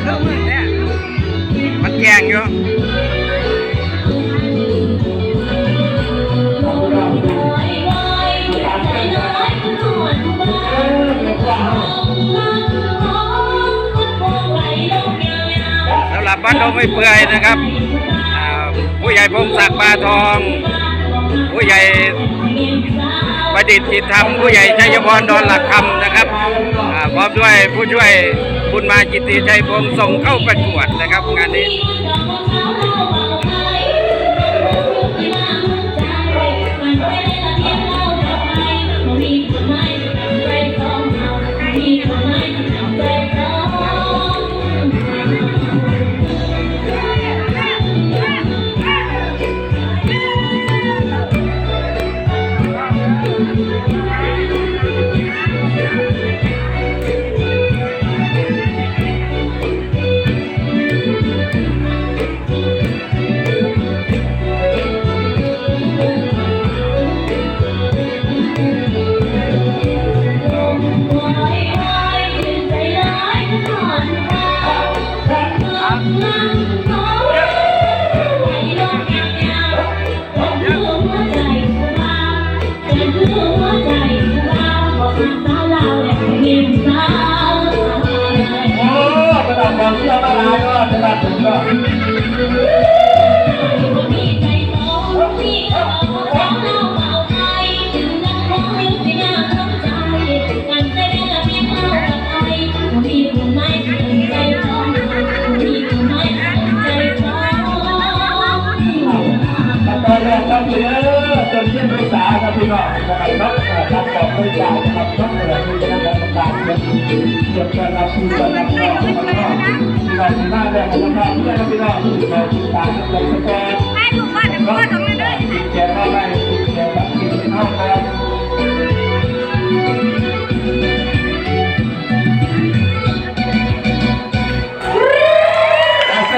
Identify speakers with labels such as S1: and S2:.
S1: เครื่อง
S2: มือเนี่ยมันแยงอยู่สำหรับบ้านดงไม่เปื่อยนะครับ ผู้ใหญ่พงศักดิ์ปาทอง ผู้ใหญ่ประดิษฐ์จิตธรรม ผู้ใหญ่ชัยพรดอนหลักคำนะครับอ่าพร้อ มด้วยผู้ช่วยบุญมาจิตติชัยพงศ์ส่งเข้าประกวดนะครับงานนี้
S1: ดาษบอลเชื่อมาลายก็กระดาษถึงก็ขั้นตอนแรกครับพี่เออจนที่ปรึกษาครับพี่น้องนะครับรับการบอกบริจาคนะครับต้องเปิดมีคณะกรรมการเป็นเกี่ยวกับรับผู้รับ น้องนะครับพี่น้องที่มาแรกนะครับเพื่อนพี่น้องเราติดตามกันสแกน
S3: ให้ถูกว่าเดี๋ยวพ่อทำไม่ได้
S1: แกเข้าไปแกรับกิน